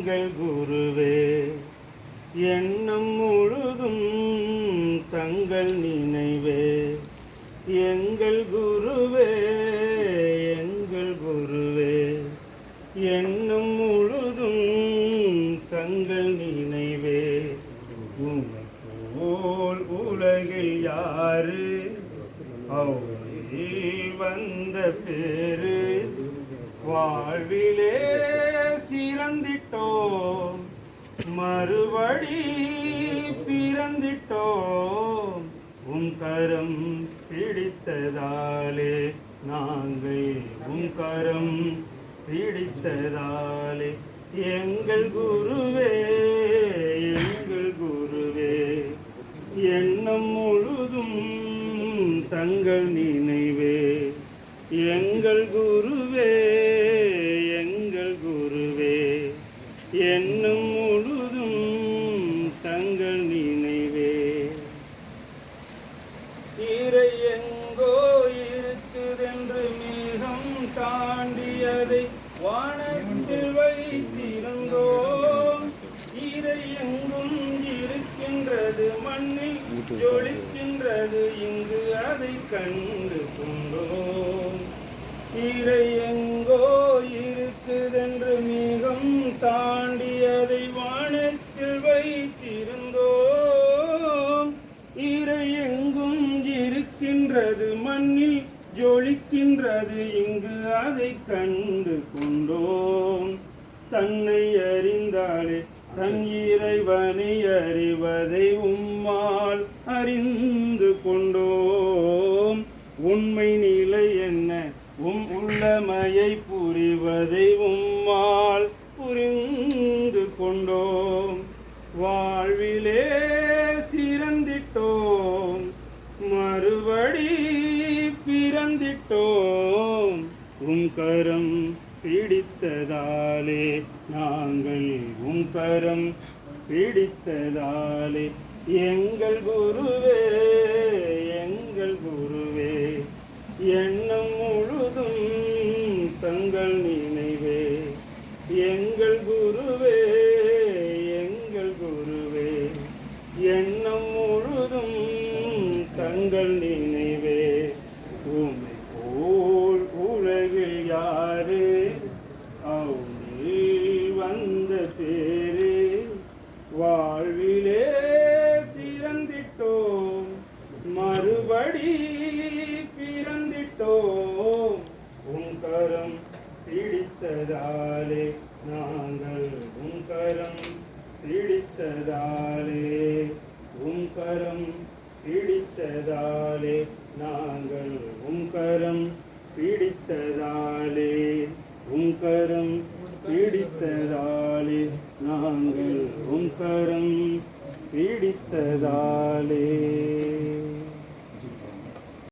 எங்கள் குருவே எண்ணம் முழுதும் தங்கள் நினைவே. எங்கள் குருவே எங்கள் குருவே. எண்ணம் முழுதும் தங்கள் நினைவே. போல் உலகில் யாரு? அவையில் வந்த பேரு. வாழ்விலே சிறந்திட்டோம் மறுபடி பிறந்திட்டோம். உன் கரம் பிடித்ததாலே நாங்கள் உன் கரம் பிடித்ததாலே எங்கள் குருவே எங்கள் குருவே. எண்ணம் முழுதும் தங்கள் நினைவே. எங்கள் குருவே நினைவே. தீரை எங்கோ இருக்குதென்று மேகம் தாண்டியதை வானத்தில் வைத்திருந்தோம். தீரை எங்கும் இருக்கின்றது மண்ணில் ஜொலிக்கின்றது இங்கு அதை கண்டு கொண்டோம். தீரை எங்கோ இருக்குதென்று மேகம் தாண்டியதை வானத்தில் வைத்திருந்தோம். இறை எங்கும் இருக்கின்றது மண்ணில் ஜொலிக்கின்றது இங்கு அதை கண்டு கொண்டோம். தன்னை அறிந்தாலே தன் இறைவனை அறிவதை உம்மால் அறிந்து கொண்டோம். உண்மை நிலை என்ன? உம் உள்ளமையை புரிவதை உம்மால் புரிந்து கொண்டோம். வாழ்விலே சிறந்திட்டோம். மறுபடி பிறந்திட்டோம். உம் கரம் பிடித்ததாலே நாங்கள் உம் கரம் பிடித்ததாலே எங்கள் குருவே எங்கள் குருவே. எண்ணம் முழுதும் தங்கள் நினைவே. எங்கள் குருவே எங்கள் குருவே. எண்ணம் முழுதும் தங்கள் நினைவே. உமை போல் உலகில் யாரே அவனில் வந்த தேரே. வாழ்விலே சிறந்திட்டோம் மறுபடி விட்டோம் உன் கரம் பிடித்ததாலே நாங்கள் உன் கரம் பிடித்ததாலே உன் கரம் பிடித்ததாலே நாங்கள் உன் கரம் பிடித்ததாலே உன் கரம் பிடித்ததாலே நாங்கள் உன் கரம் பிடித்ததாலே.